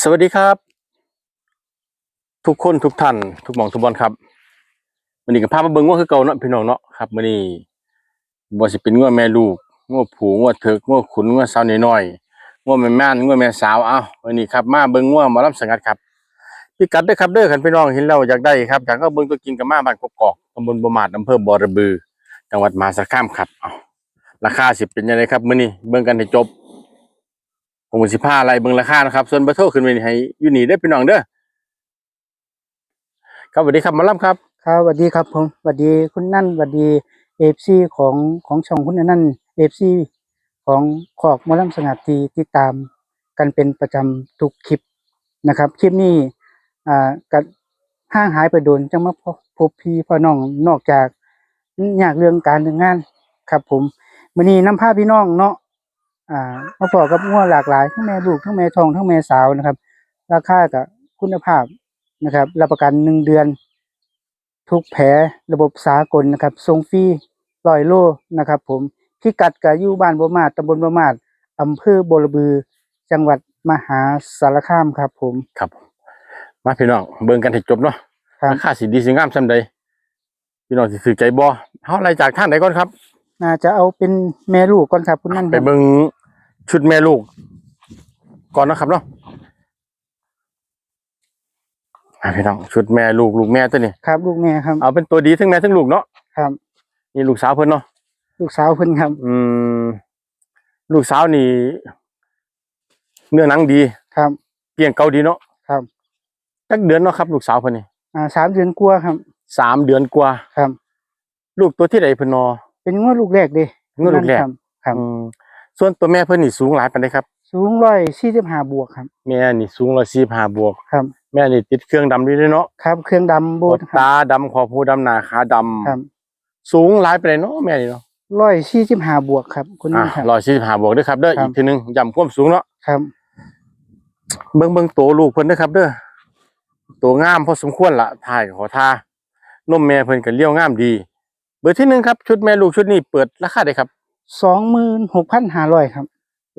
สวัสดีครับ ทุกคนทุกท่านทุกหมองทุกบอลครับวันนี้กับภาพมาเบิ่งว่าคือเก่าเนาะพี่น้องเนาะครับวันนี้บ่สิเป็นงัวแม่ลูกงัวผูงัวเถิกงัวขุนงัวสาวน้อยงัวแม่ม่านงัวแม่สาวเอ้าวันนี้ครับมาเบิ่งงัวหมอลำสังกัดครับพี่กัดเด้อครับเด้อคันพี่น้องเห็นแล้วอยากได้ครับอยากก็เบิ่งตัวจริงกับมาบ้านกกอกตำบลบ่มาดอำเภอบ่อระบือ จังหวัดมหาสารคามครับเอ้าราคาสิเป็นยังไงครับมื้อนี้เบิ่งกันให้จบ ผมสิพาอะไรเบิ่งราคานะครับ ส่วนเบอร์โทรขึ้นไว้ให้อยู่นี่เด้อพี่น้องเด้อครับสวัสดีครับหมาล่ำครับ ครับสวัสดีครับผมสวัสดีคุณนั่นสวัสดีเอฟซีของของช่องคุณนั่นเอฟซีของขอกหมอลำสงัดที่ติดตามกันเป็นประจำทุกคลิปนะครับ คลิปนี้อ่ากัห้างหายไปโดนจังมาพบพบพี่พ่อน้องนอกจากอยากเรื่องการเรื่องงานครับผมมื้อนี้น้ำพาพี่น้องเนาะ อ่ามาพอกับงัวหลากหลายทั้งแม่ลูกทั้งแม่ทองทั้งแม่สาวนะครับ ราคากับคุณภาพนะครับรับประกันหนึ่งเดือน ทุกแผลระบบสากลนะครับทรงฟรีลอยโลนะครับ ผมพิกัดกับอยู่บ้านบ่มาดตำบลบ่มาดอำเภอบัวระบือ จังหวัดมหาสารคามครับ ผมครับ มาพี่น้องเบิ่งกันให้จบเนาะครับราคาสิดีสิงามซำใดพี่น้องสิถือใจบ่เฮาไล่จากทางไหนก่อนครับ น่าจะเอาเป็นแม่ลูกก่อนครับคุณนั่นคไปรับเบิ่งชุดแม่ลูก ก่อนนะครับเนาะอะพี่น้องชุดแม่ลูกลูกแม่ตัวนี้ครับลูกแม่ครับเอาเป็นตัวดีทั้งแม่ทั้งลูกเนาะครับ นี่ลูกสาวเพิ่นเนาะลูกสาวเพิ่นครับอืม ลูกสาวนี่ เนื้อหนังดีครับเกลี้ยงเกาดีเนาะครับ จักเดือนเนาะครับ ลูกสาวเพิ่นนี่อ่าสามเดือนกว่าครับสามเดือนกว่า ครับ ลูกตัวที่ใดเพิ่นนอ เป็นงวดลูกแรกเด้งวดลูกแรก ครับครับ อืมส่วนตัวแม่เพิ่นนี่สูงหลายปานใดครับ สูงร้อยสี่สิบห้าบวกครับ แม่นี่สูง145บวก ครับ แม่นี่ติดเครื่องดำด้วยเนาะครับ เครื่องดำโบขดอบตาดำขอบหูดำหน้าขาดำครับสูงหลายปานใดเนาะแม่นี่เนาะร้อยสี่สิบห้าบวกครับคุณอะนั่นครับ 145บวกเด้อครับเด้อครัอีบกทีหนึงย้ำความสูงเนาะครับ เบิ่งเบิ่งโตลูกเพิ่นเด้อครับ เด้อโตงามพอสมควรละถ่ายขอทานมแม่เพิ่นก็เลี้ยวงามดี เบอร์ที่หนึ่งครับชุดแม่ลูกชุดนี้เปิดราคาได้ครับสองหมื่นหกพันห้าร้อยครับ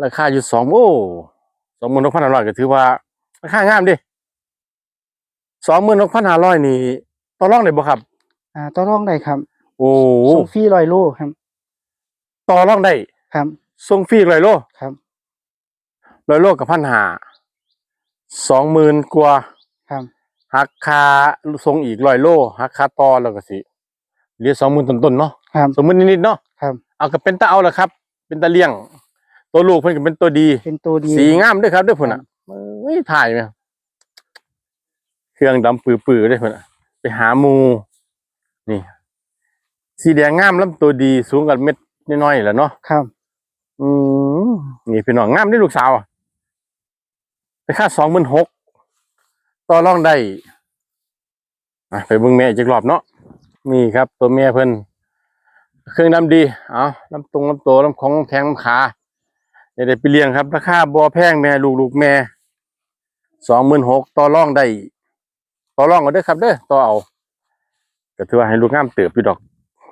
ราคาอยู่สองโอ้สองหมื่นหกพันห้าร้อยก็ถือว่าราคางามเดิสองหมื่นหกพันห้าร้อยนี่ต่อรองได้บ่ครับ อ่าต่อรองได้ครับ โอ้ส่งฟรีร้อยโลครับต่อรองได้ครับส่งฟรีร้อยโลครับร้อยโลกับพันห้าสองหมื่นกว่าครับหักค่าส่งอีกร้อยโลหักค่าต่อแล้วก็สิ เหลือสองหมื่นต้นๆเนาะครับสองหมื่นนิดๆเนาะครับ เอาก็เป็นตาเอาละครับ เป็นตาเลี้ยง ตัวลูกเพิ่นก็เป็นตัวดี เป็นตัวดีสีงามด้วยครับด้วยพุ่นครัอะบเอ้ยถ่ายไหมเครื่องดำปื้อๆด้วยพุ่นอะไปหาหมูนี่ สีแดงงามลำตัวดีสูงกับเม็ดน้อยๆแหละเนาะครับ อืมนี่พี่น้องงามได้ลูกสาวอะไปค่าสองหมื่นหกต่อรองได้อะไปเบิ่งแม่อีกจักรอบเนาะ นี่ครับตัวแม่เพิ่นเครื่องดำดี เอาลำตรงลำโตลำของลำแข็งลำขาเดี๋ยวได้ไปเลี้ยงครับ ราคาบ่แพงแม่ลูกลูกแม่สองหมื่นหกต่อรองได้ ต่อรองก็เด้อครับเด้อต่อเอาก็ถือว่าให้ลูกงามเติบอยู่ดอก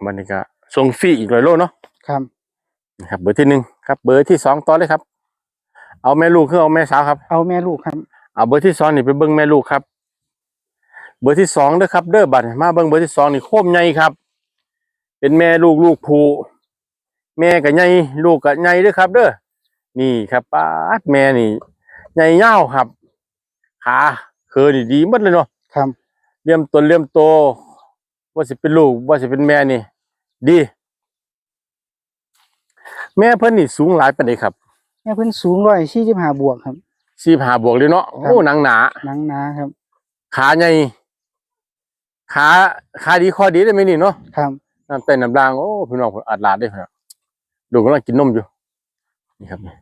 มันนี่ก็ส่งฟรีอีกร้อยโลเนาะครับนะครับ เบอร์ที่หนึ่งครับ เบอร์ที่สองต่อเลยครับ เอาแม่ลูกคือเอาแม่สาวครับ เอาแม่ลูกครับ เอาเบอร์ที่สองนี่ไปเบิ้งแม่ลูกครับเบอร์ที่สองเด้อครับเด้อบัตรมาเบิ้งเบอร์ที่สองนี่โคมใหญ่ครับ เป็นแม่ลูกลูกผูแม่กับใหญ่ลูกกับใหญ่เด้อครับ เด้อนี่ครับป้าดแม่นี่ใหญ่ยาวครับขาเคอนี่ดีหมดเลยเนาะครับเลี่ยมต้นเลี่ยมโตว่าสิเป็นลูกว่าสิเป็นแม่นี่ ดี แม่เพิ่นนี่สูงหลายปานใดครับ แม่เพิ่นสูงร้อยสี่สิบห้าบวกครับสี่หาบวกเลยเนาะครับโอ้หนังหนาหนังหนาครับ ขาใหญ่ ขาขาดีคอดีได้ไหมนี่เนาะครับน้ำเต้นน้ำรางโอ้พี่น้องอัดลาดได้ครับดูกำลังกินนมอยู่ นี่ครับนี่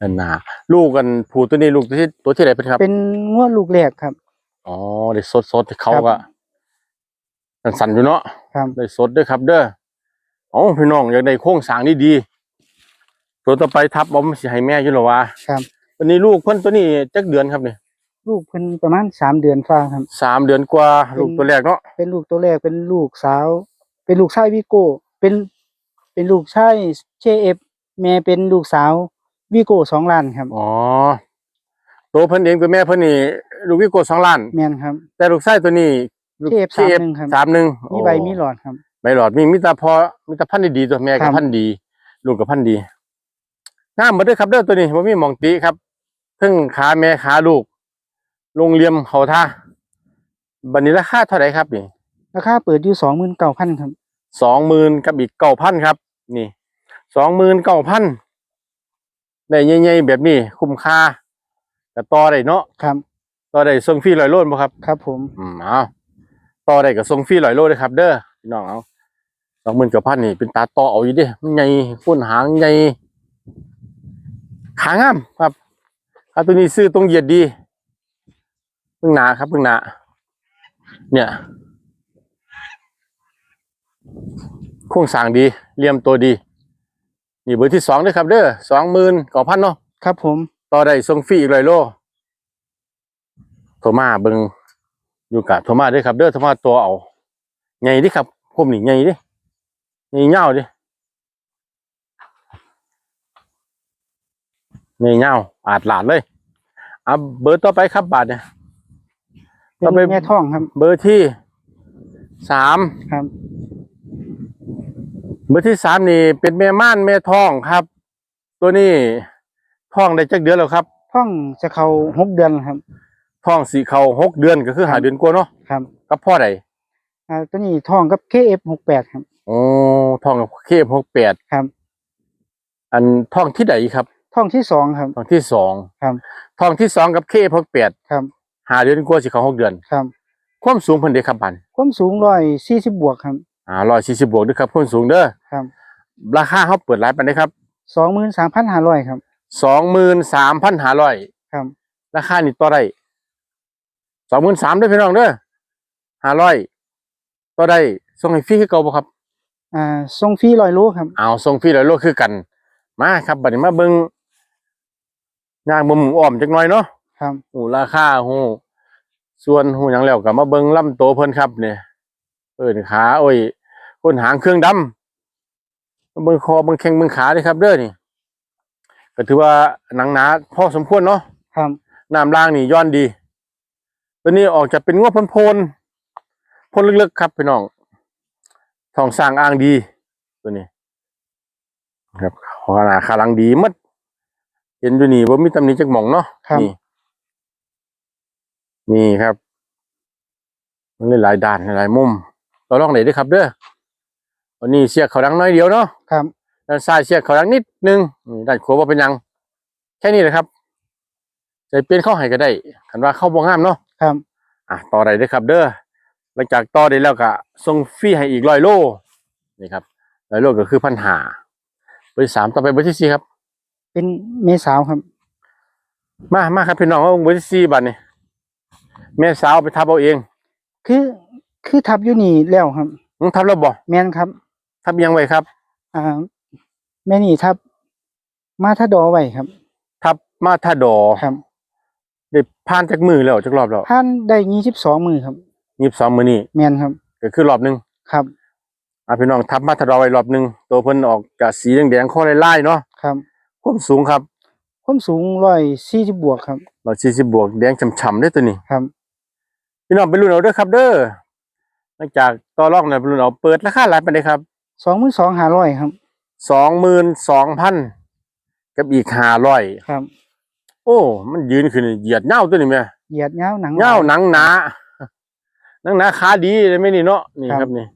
นั่นหนาลูกกันผูตัวนี้ลูกตัวที่ตัวที่ไหนเป็นครับ เป็นงวดลูกแรกครับอ๋อได้สดสดๆเขาครัก็บสั่นๆอยู่เนาะครับได้สดด้วยครับ เด้ออ๋อพี่น้องอยากได้โค้งสร้างดีๆตัวต่อไปทับบ่มนสิให้แม่อยู่หรอวะครับวันนี้ลูกเพิ่นตัวนี้จักเดือนครับเนี่ย ลูกเพิ่นประมาณสามเดือนฟ้าครับ สามเดือนกว่าลูกตัวแรกเนาะเป็นลูกตัวแรกเป็นลูกสาว เป็นลูกชายวิโก้ เป็นเป็นลูกชายเชเอฟแม่เป็นลูกสาววิโก้สองล้านครับอ๋อตัวเพิ่นเองตัวแม่เพิ่นนี่ลูกวิโกสองล้าน แม่นครับ แต่ลูกชายตัวนี้ลูก KF เคฟ31ครับสามหนึ่งมีใบมีหลอดครับใบหลอดมีมิตรพอมิตรพันธุ์ดีๆตัวแม่ครักับบพันธุ์ดี ลูกกับพันธุ์ดีงามหมดเด้อครับเด้อตัวนี้บ่มีหมองติครับเทั้งขาแม่ขาลูก ลงเหลี่ยมเขาท่าบัดนี้ราคาเท่าไหร่ครับนี่ราคาเปิดอยู่29,000ครับสองหมื่นกับอีกเก้าพันครับ นี่สองหมื่นเก้าพันได้ใหญ่ๆแบบนี้คุ้มค่าแต่ต่อได้เนาะครับต่อได้ส่งฟรีร้อยโลบ่ครับ ครับ ผมอืมเอาต่อได้กับส่งฟรีร้อยโลเลยครับ เด้อพี่น้องเอาสองหมื่นกับพันนี่เป็นตาต่อเอาอยู่เดิมันใหญ่ข้นหางใหญ่ขางามครับครับตัวนี้ซื้อตรงเหยียดดีเพิ่งหนาครับเพิ่งหนาเนี่ยโครงสร้างดีเหลี่ยมตัวดี นี่เบอร์ที่สองเด้อครับ เด้อสองหมื่นกว่าพันเนาะครับ ผม ต่อได้ส่งฟรีอีกร้อยโลโทรมาเบิงอยู่กับโทรมาเด้วยครับ เด้อโทรมาตัวเอาใหญ่ดิครับผมนี่ใหญ่ดิใหญ่เงาวดิใหญ่เงาวอาดหลาดเลยอะเบอร์ต่อไปครับบาทเนี่ย เป็ต่อนไปแม่ท้องครับ เบอร์ที่สามครับ เบอร์ที่สามนี่เป็นแม่ม่านแม่ท้องครับ ตัวนี้ท้องได้จักเดือนแล้วครับท้องจะเข้าหกเดือนแล้วครับท้องสีเขาหกเดือนก็คือหาเดือนกว่าเนาะครับกับพ่อใดอ่าตัวนี้ท้องกับ KF68 ครับโอ้ท้องกับเคบหกแปดครับ อันท้องที่ใดครับท้องที่สองครับท้องที่สองครับท้องที่สองกับเคบหกแปดครับ หาเดือนกว่าสิเขาหกเดือน ครับ ความสูงเพิ่นเด็กครับบันความสูงร้อยสี่สิบบวกครับ อ่าร้อยสี่สิบบวกด้วยครับความสูงเด้อครับ ราคาเขาเปิดร้านไปได้ครับสองหมื่นสามพันห้าร้อยครับ สองหมื่นสามพันห้าร้อยครับ ราคานี่ต่อได้สองหมื่นสามด้วยพี่น้องเด้อห้าร้อยต่อได้ส่งให้ฟรีคือเก่าบ่ครับ อ่าทรงฟรีร้อยโลครับ เอาส่งฟรีร้อยโลคือกัน มาครับบัดนี้มาเบิ่งย่างบ่หมูอ้อมจักหน่อยเนาะ ครับ หูราคาหูส่วนหูหยังแล้วก็มาเบิ่งลำโตวเพิ่นครับเนี่ยเอิ้นขาโอ้ยคนหางเครื่องดำมาเบิ่งคอเบิ่งแข้งเบิ่งขาเด้ครับเด้อนี่ก็ถือว่าหนังหนาพอสมควรเนาะครับน้ำล่างนี่ย้อนดีตัวนี้ออกจะเป็นงวพนพนๆพนลึกๆครับพี่น้องทองสร้างอ่างดี ตัวนี้ ครับขนาดขาหลังดีหมัดเห็นอยู่นี่ว่ามีตำหนิจักหม่องเนาะครับนี่ นี่ครับ มันเลยหลายด้านหลายมุมเราลองไหนด้วยครับ เด้อวันนี้เสียกเขาดังน้อยเดียวเนาะครับด้านซ้ายเสียกเขาดังนิดนึงนี่ด้านขวาว่าเป็นหยัง แค่นี้เลยครับใจเปลี่ยนเข้าให้ก็ได้คันว่าเข้าบ่งามเนาะครับ อะต่อได้เด้อครับ เด้อหลังจากต่อได้แล้วก็ส่งฟรีให้อีกร้อยโลนี่ครับร้อยโลก็คือพันหาเบอร์ที่สามต่อไปเบอร์ที่สี่ครับ เป็นเมสาวครับ มามาครับพี่น้องเอาเบอร์ที่สี่บัตรนี่ แม่สาวไปทับเอาเองคือคือทับอยู่นี่แล้วครับมึงทับแล้วบ่แม่นครับทับยังไว้ครับ อ่า แม่นี่ทับ มาทาดอไว้ครับ ทับมาทาดอครับได้ผ่านจากมือแล้วจากรอบแล้วท่านได้ยี่สิบสองมือครับยี่สิบสองมือนี่แม่นครับก็คือรอบหนึ่งครับอะพี่น้องทับมาทาดอไว้รอบหนึ่งตัวเพิ่นออกจากสีแดงๆข้อไล่ๆเนาะครับความสูงครับความสูงร้อยสี่สิบบวกครับร้อยสี่สิบบวกแดงฉ่ำๆได้อตัวนี้ครับ พี่น้องเป็นรุ่นเอาเด้อครับ เด้อหลังจากต่อรองเนี่ยเป็นรุ่นเอาเปิดราคาหลายปานใดครับสองหมื่นสองห้าร้อยครับสองหมื่นสองพันกับอีกห้าร้อยครับ โอ้ มันยืนขึ้นเหยียดเง่าตัวนี้แม่เหยียดเงาวหนังเง่าหนังหนาหนังหนาขาดีเลยไหมนี่เนาะนี่ครับนี่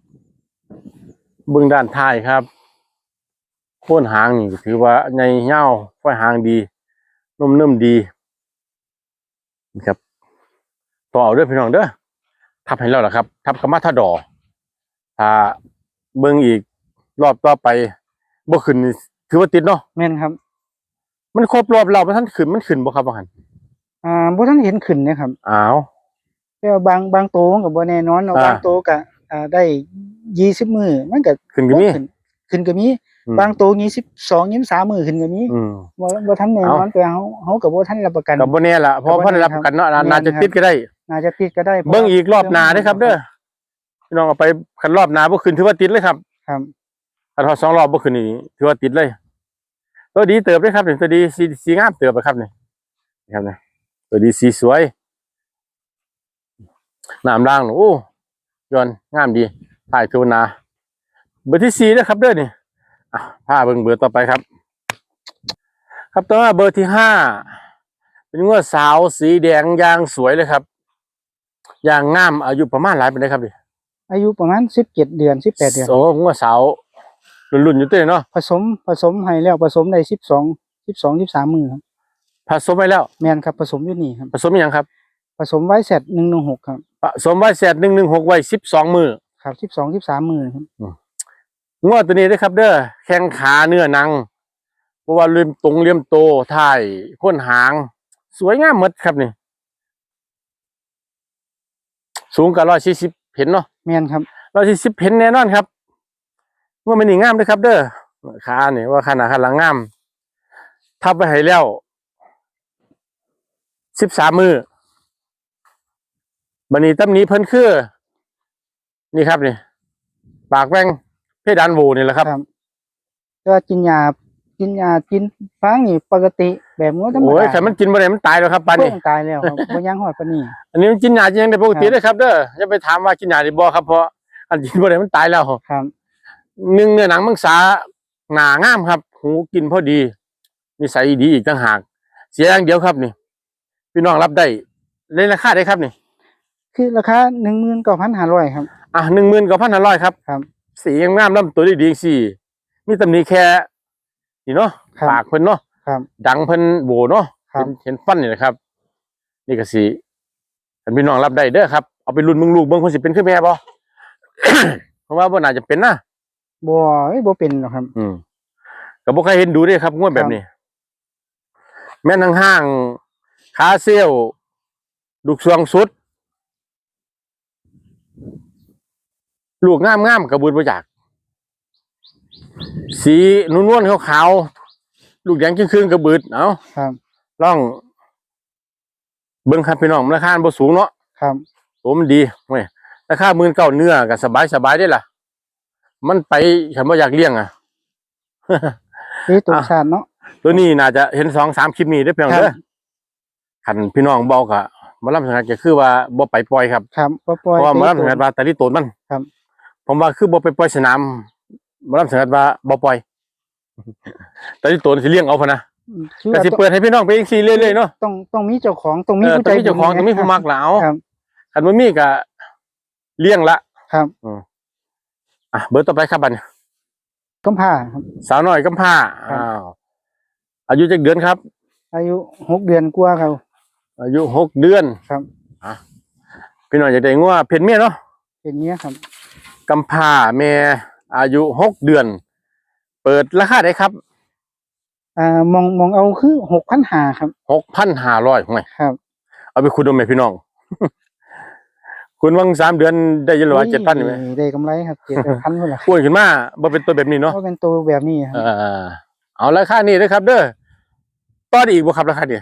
เบื้องด้านท้ายครับโค่นหางนี่ก็ถือว่าในเง่าฝ้อยหางดีนุ่มนุ่มดีนี่ครับ ต่อเอาเด้วยพี่น้องเด้อทับให้แล้วล่ะครับ ทับกระมาทาดอถ้าเบิ่งอีกรอบต่อไปบ่ขึ้นนี่ถือว่าติดเนาะแม่นครับ มันครบรอบเรามันท่านขึ้นมันขึ้นบ่ครับบ่หันอ่าบ่ท่านเห็นขึ้นเนะครับอ้าว แต่ว่าบางบางโตมันก็บ่แน่นอนเนาะอ่า บางโตก็อ่าได้ยี่สิบมือมันก็ขึ้นก็มี ขึ้นขึ้นก็มีอืม บางโตยี่สิบสองยี่สิบสามมือขึ้นก็มีอืม บ่บ่ทันแน่นอนแต่เฮาเฮาก็บ่ทันรับประกันก็บ่แน่ล่ะเพราะก็บ่เพิ่นได้รับแน่ประกันเนาะครับน่าจะแม่นครับติดก็ได้ น่าจะติดก็ได้พราะเบิ่งว่าอีกรอบหน้าเด้อครับ เด้อพี่น้องเอาไปคันรอบหน้าบ่ขึ้นถือว่าติดเลยครับ ครับคันฮอดสองรอบบ่ขึ้นนี่ถือว่าติดเลยตัวดีเติบเลยครับนี่ตัวดีสีสีงามเติบเลยครับนี่นี่ครับนี่ตัวดีสีสวยน้ำล่างน่ะโอ้ยอนงามดีถ่ายเทวนาเบอร์ที่สี่นะครับเด้อนี่อะพาเบิ่งเบอร์ต่อไปครับ ครับต่อมาเบอร์ที่ห้าเป็นงัวสาวสีแดงยางสวยเลยครับ ยางงามอายุประมาณหลายปีได้ครับดิอายุประมาณสิบเจ็ดเดือนสิบแปดเดือนโอ้งัวสาวรุ่นๆอยู่เต้เนาะผสมผสมให้แล้วผสมได้สิบสองสิบสองสิบสามมือครับผสมไว้แล้วแมนครับผสมอยู่นี่ครับผสมอหยังครับ ผสมไว้เสร็จหนึ่งหนึ่งหกครับผสมไว้แสดหนึ่งหนึ่งหกไว้สิบสองมือครับสิบสองสิบสามมือครับงัวตัวนี้นะครับ เด้อแข้งขาเนื้อหนังเพราะว่าเลี่ยมตรงเลี่ยมโตถ่ายค้นหาง สวยงามหมดครับนี่ สูงกับร้อยสี่สิบเห็นเนาะแมนครับร้อยสี่สิบเห็นแน่นอนครับว่ามันนี่งามเลยครับ เด้อขาเนี่ยว่าขนาดขาหลังงามทับไปให้แล้วสิบสามมือบันนี้ตำหนี้เพิ่นคือ นี่ครับนี่ปากแว่งเพดานโหวนี่แหละครับครับก็กินยา กินยากินฟังนี่ปกติแบบงูธรรมโอ้ยดาแต่มันกินบ่ได้มันตายแล้วครับปานนี้เพิ่งตายแล้วครับ บ่ยังหอดปานนี้อันนี้มันกินยาจริงได้ปกติเลยครับเด้ออย่าไปถามว่ากินยาได้บ่ครับเพราะอันกินบ่ได้มันตายแล้วครับหนึ่งเนื้อหนังมังสาหนางามครับ หูกินพอดีนิสัยดีอีกต่างหาก เสียอย่างเดียวครับนี่ พี่น้องรับได้ในราคาได้ครับนี่คือราคาหนึ่งหมื่นเก้าพันห้าร้อยครับ อะหนึ่งหมื่นกับพันห้าร้อยครับครับ สียังงามลำตัวดีดีสี่มีตำหนิแค่ นี่เนาะครับปากเพิ่นเนาะครับดังเพิ่นโบเนาะครับ เห็นเห็นฟันนี่แหละครับ นี่ก็สีท่านพี่น้องรับได้เด้อครับเอาไปรุ่นมึงลูกเบิ่งคนสิเป็นขึ้นแม่บ่ เพราะว่าบ่น่าจะเป็นนะบ่เอ้ยบ่เป็นหรอกครับ อืมก็บ่เคยเห็นดูเด้ครับงวดแบบนี้ แม่นห้างๆขาเซี่ยวลูกสวงสุด ลูกงามๆกระบุนบ่อยาก สีนุ่นๆขาวๆลูกแดงครึ่งๆกระบืดเอ้าครับลอง เบิ่งครับพี่น้องราคามันบ่สูงเนาะครับโอ้มันดีเว้ยราคาหมื่นเก้าเนื้อก็สบายสบายได้ล่ะ มันไปฉันบ่อยากเลี้ยงอะนี่ตัวอะชาติเนาะตัวนี้น่าจะเห็นสองสามคลิปนี้ได้อเพียงครัเด้อบขันพี่น้องบอกอะหมาลำสังกัดก็คือว่าบ่ไปปล่อยครับครับบ่ปเพล่อยราะว่าหมาไปลำสังกัดว่าแต่ลิโตนมันครับ ผมว่าคือบ่ไปปล่อยสนาม หมาลำสังกัดว่าบ่ปล่อย แต่ลิโตนสิเลี้ยงเอาพะนะคือก็ว่าสิเปิดให้พี่น้องไปเองสิเรื่อยๆเนาะต้องต้องมีเจ้าของต้องมีเออผู้ต้ใจองมีเจ้าของบุญต้องมีผู้มักละเอาครับ คันบ่มีก็เลี้ยงละครับอะเบอร์ต่อไปครับบัดนี้กำพร้าครับ สาวน้อยกำพร้าครับ อ้าวอายุจักเดือนครับ อายุหกเดือนกว่าครับ อายุหกเดือนครับ อะพี่น้องอยากได้งัวเพชรเมียเนาะเป็นเนี้ยครับ กำพร้าแม่ อายุหกเดือน เปิดราคาได้ครับอ่ามองมองเอาคือหกพันหาครับหกพันห้าร้อยห่วยครับ เอาไปคุณดูไหมพี่น้อง คุณวังสามเดือนได้เยอะหรือว่าเจ็ดพันไหมโอ้ยได้กำไรครับเจ็ดพันเท่าไหร่ป่วยขึ้นมาบ่เป็นตัวแบบนี้เนาะก็เป็นตัวแบบนี้คเอรับอเอาราคานี้เลยครับ เด้อต่อได้อีกบ่ครับราคานี้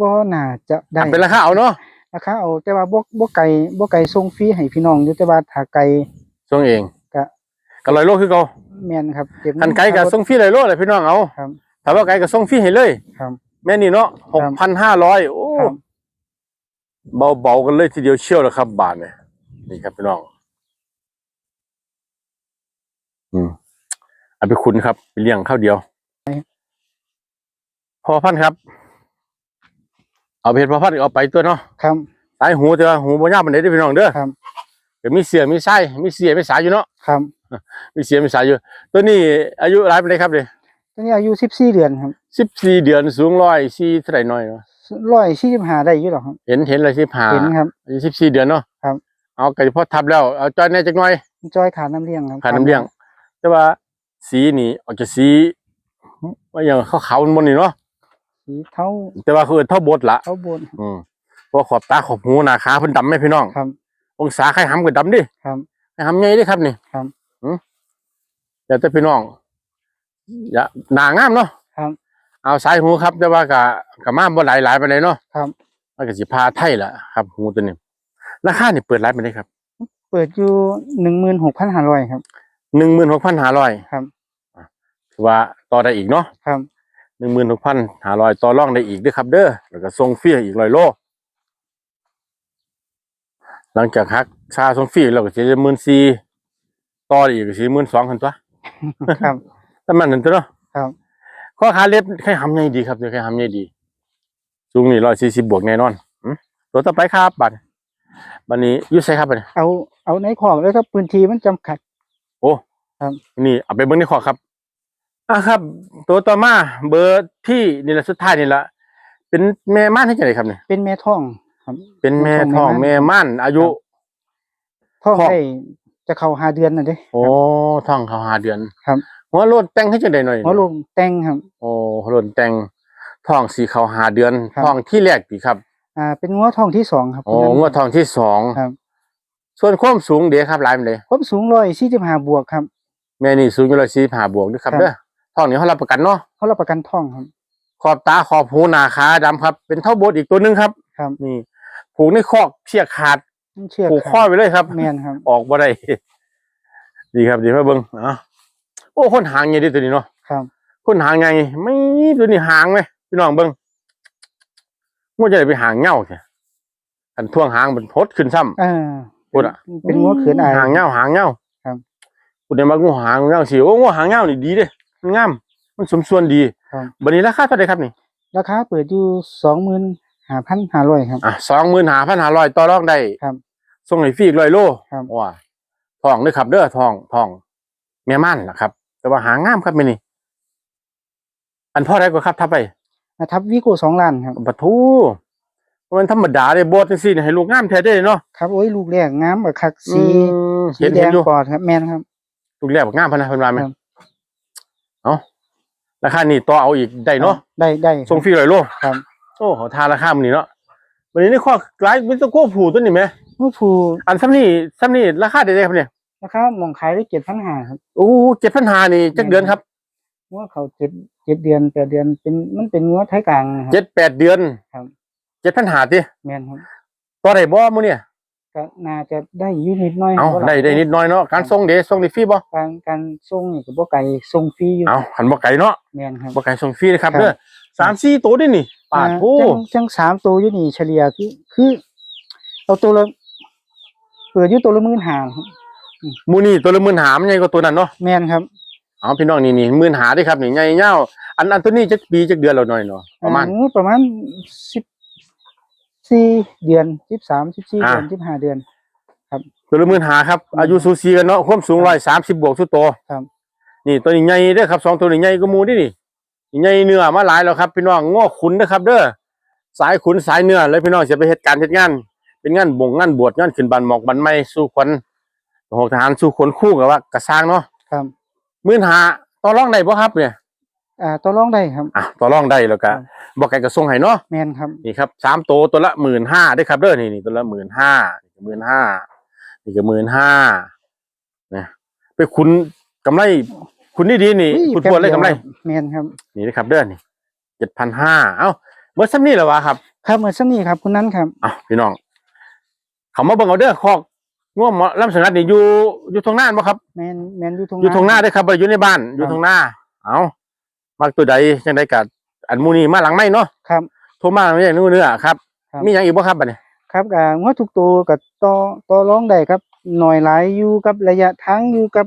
บ่น่าจะได้อะเป็นราคาเอาเนาะราคาเอาแต่ว่าบ่บ่ไก่บ่ไก่ส่งฟรีให้พี่น้องอยู่แต่ว่าถ้าไก่ส่งเอง ก็ก็ร้อยโลคือเก่าแม่นครับเก็บเงิคันไกลก็ส่งฟรีร้อยโลเลยพี่น้องเอาครับถ้าว่าไกลก็ส่งฟรีให้เลยครับ แม่นี่เนาะหกพันห้าร้อยโอ้ครับเบาๆกันเลยทีเดียวเชี่ยวแล้วครับ บาทเนี่ยนี่ครับพี่น้องอืมเอาไปคุณครับไปเลี้ยงข้าวเดียว พอพันธุ์ครับ เอาไปเห็ดพอพันธุ์เอาไปตัวเนาะครับสายหูแต่ว่าหูบ่ยาวปานใดเด้อพี่น้องเด้อครับเดี๋ยวมีเสียมีไส้มีเสียมีสายอยู่เนาะครับ มีเสียมีสายอยู่ ตัวนี้อายุหลายปานใดครับเด้ตอนนี้อายุ14เดือนครับสิบสี่เดือนสูงร้อยสี่เท่าไหร่หน่อยเนาะ145ได้อยู่หรอกครับ เห็นเห็นเลยสิบห้าเห็นครับอายุสิบสี่เดือนเนาะครับเอาไก่พอทับแล้วเอาจอยแน่จักหน่อยจอยขาน้ำเลี้ยงครับขาน้ำเลี้ยง แต่ว่าสีนี่ออกจะสีว่าอย่างขาวๆมันนี่เนาะสีเท่า แต่ว่าคือเท่าบดละเท่าบนอืมเพราะขอบตาขอบหูหน้าขาเพิ่นดำไหมพี่น้องครับ องศาไข่หำก็ดำดิครับไข่หำใหญ่เดิครับนี่ครับ อืมเดี๋ยวแต่พี่น้องอย่าหนางามเนาะครับ เอาสายหูครับแต่ว่ากะกะมาบ่หลายหลายไปเลยเนาะครับมันก็สิพาไทยล่ะครับหูตัวนี้ราคานี่เปิดหลายไปเลยครับ เปิดอยู่16,500ครับหนึ่งหมื่นหกพันห้าร้อยครับถือว่าต่อได้อีกเนาะครับหนึ่งหมื่นหกพันหาร้อยต่อรองได้อีกเด้วยครับ เด้อแล้วก็ส่งฟรีอีกร้อยโลหลังจากหักค่าส่งฟรีเราก็จะหมื่นสี่ ต่ออีกสี่หมื่นสองคันตัวครับแต่มันนั่นตัวเนาะครับข้อขาเล็บใครทำไงดีครับใครทำไงดีสูงนี่ร้อยสี่สิบบวกแน่นอนอืมตัวต่อไปครับบัตรบันนี้อยุ่ใช่ครับบัดนี้เอาเอาในของแล้วครับพื้นที่มันจำกัด โอ้ครับนี่เอาไปเบิ้งในขอครับอะครับ ตัวต่อมาเบอร์ที่นี่แหละสุดท้ายนี่ละเป็นแม่ม่านให้จังไดครับเนี่ยเป็นแม่ท้องครับ เป็นแม่ท้องแม่แม่ม่านม่านอายุท้องท้องได้ จะเข้าหาเดือนน่ะเด้โอ้ท้องเขาหาเดือนครับหัวโลดแต่งให้จังไดหน่อยหัวลงแต่งครับ โอ้หัวโลดแต่งท้องสีเขาหาเดือนครับท้องที่แรกดีครับ อ่า เป็นงัวท้องที่สองครับโอ้คุณนันงวดท้องที่สองครับ ส่วนความสูงเดียวครับหลายมันเลยความสูงร้อยสี่สิบห้าบวกครับแม่นี่สูงอยู่ร้อยสี่ห้าบวกด้วยครับครับเด้อท้องนี้เขารับประกันเนาะเขารับประกันท้องครับ ขอบตาขอบหูหนาขาดำครับ เป็นเท่าโบดอีกตัวหนึ่งครับ ครับ นี่ผูกในคอกเชือกขาด มันเชือกผูกขาดข้อไปเลยครับแม่นครับออกบ่ได้ดีครับดีมาเบิ้งอะโอ้คนหางไงดิตัวนี้เนาะครับคนหางไงไม่ตัวนี้หางไหมพี่น้องเบิ้งว่าจะได้ไปหางเง่าใช่อันท่วงหางมันพดขึ้นซ้ำเออพูดอะเป็นงัวเขือนอายหางเง่าหางเง่าครับพูดได้มางูหางเง่าสิโอ้งูหางเง่านี่ดีเด้มันงาม มันสมส่วนดีครับบันนี้ราคาเท่าไหร่ครับนี่ราคาเปิดอยู่สองหมื่น ห้าพันห้าร้อยครับ อะสองหมื่นหาพันหาร้อยต่อรองได้ครับส่งให้ฟรีอีกร้อยโลครับ ว้าทองเด้อครับ เด้อทองทองแม่ม่านนะครับ แต่ว่าหางงามครับแม่นี่ อันพ่อได้ก็ครับทับไปนะครับวิโก้สองล้านครับปะทูมันธรรมดาเลยโบสจังซี่เนี่ยให้ลูกงามแท้ได้เนาะครับโอ้ยลูกแรกงามแบบคักสีอืมสีเห็นแดเห็นงอยู่ ปอดครับแม่นครับ ลูกแรกบอกงามพะนะเพิ่นว่าไหมครับ เอาราคานี่ต่อเอาอีกได้เนาะ ได้ได้ส่งฟรีร้อยโลครับโอ้เขาทาราคามันนี่เนาะวันนี้นี่ข้อไลฟ์มิสโก้ผูตัวนี้ไหมผู้ผูอันซ้ำนี่ซ้ำนี่ราคาได้ได้ครับเนี่ยราคาหมองขายได้เจ็ดพันห้าครับโอ้เจ็ดพันหานี่จักเดือนครับงัวเขาเจ็ดเจ็ดเดือนแปดเดือนเป็นมันเป็นงัวไทยกลางนะครับเจ็ดแปดเดือนครับเจ็ดพันหาติแม่นครับต่อได้บ่มื้อเนี่ยก็น่าจะได้อยูนิดหน้อยเอาบ่หลได้ยได้นิดหน้อยเนาะการส่งเดส่งได้ฟรีบ่การการส่งนี่ก็บ่ไกลส่งฟรีอยู่เอาหันบ่ไกลเนาะแม่นครับ บ่ไกลส่งฟรีนะครับครับ เด้อสามสี่ตัวนี่นี่ ปาดอ่าโอ้จังจังสามตัวอยู่นี่เฉลี่ยคือคือเอาตัวละเปิดอยู่ตัวละหมื่นห้าครับหมูนี่ตัวละหมื่นหามันใหญ่กว่าตัวนั้นเนาะแม่นครับเอาพี่น้องนี่นี่หมื่นหาเด้ครับนี่ใหญ่ยาวอันอันตัวนี้จักปีจักเดือนแล้วหน่อยเนาะประมาณอ่ประมาณสิบสี่เดือนสิบสามสิบสี่อ่าเดือนสิบห้าเดือนตัวละหมื่นหาครับอืมอายุสูสีกันเนาะความสูง130บวกสุดโตครับ นี่ตัวนี้ใหญ่เด้อครับสองตัวนี้ใหญ่กว่าหมูนี่นี่นี่ ใหญ่เนื้อมาหลายแล้วครับ พี่น้องง้อขุนนะครับ เด้อสายขุนสายเนื้อเลยพี่น้องจะไปเฮ็ดการเฮ็ดงาน เป็นงานบ่งงานบวชงานขึ้นบันหมอกบันไม้สู้ขวัญหกทหารสู้ขนคู่กับว่ากระสร้างเนาะครับหมื่นหาต่อรองได้บ่ครับเนี่ยอ่าตัวรองได้ครับอะต่อรองได้แล้วก็ครับบอกไก่กระทรงให้เนาะแม่นครับนี่ครับสามตัวตัวละหมื่นห้าได้อครับเด้อนี่นี่ตัวละหมื่นห้าหมื่นห้านี่ก็หมื่นห้านะไปคุณกำไร คุณนี่ดีนี่อุ้ยคุณพวดเลยกำไรแม่นครับ นี่นะครับเด้อนี่เจ็ดพันห้าเอ้าเมื่อซ้ำนี่แหละวะครับ ครับเหมือนสักนี้ครับคุณนั้นครับเอ้าพี่น้อง เขามาเบิ่งเอาเด้อคอกง่วงหมอลำสังกัดนี่อยู่อยู่ตรงหน้าบ่ครับแม่นแม่นอยู่ตรงอยู่ตรงหน้าได้อครับบ่ได้อยู่ในบ้านอยู่ตรงหน้า เอามักตัวใดจังไดกัอันหมูนี่มาหลังไม่เนาะครับโทรมาอย่างนู้นเนื้อครับครับ มีอย่างอีกบ่ครับบัดนี้ครับอ่างวดทุกตัวกับต่อต่อรองได้ครับหน่อยหลายอยู่กับระยะทางอยู่กับ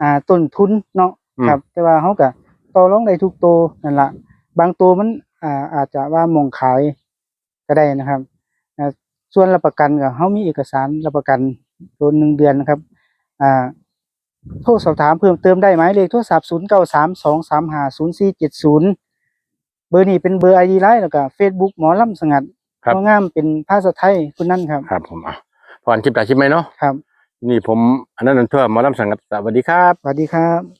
อ่าต้นทุนเนาะอืม ครับ แต่ว่าเขาก็ต่อรองได้ทุกตัวนั่นละบางตัวมันอ่าอาจจะว่าหมองขายก็ได้นะครับอ่าส่วนรับประกันก็เขามีเอกสารรับประกันตัวหนึ่งเดือนนะครับอ่าโทรสอบถามเพิ่มเติมได้ไหมเลขโทรศัพท์ศูนย์เก้าสามสองสามห้าศูนย์สี่เจ็ดศูนย์เบอร์นี้เป็นเบอร์ไอดีไลน์แล้วก็เฟซบุ๊กหมอลำสงัดครับงามเป็นภาษาไทยคุณนั่นครับ ครับผมอะพออันคลิปตาคลิปไหมเนาะครับ นี่ผมอันนั้นนันเทอร์หมอลำสังกัดสวัสดีครับ สวัสดีครับ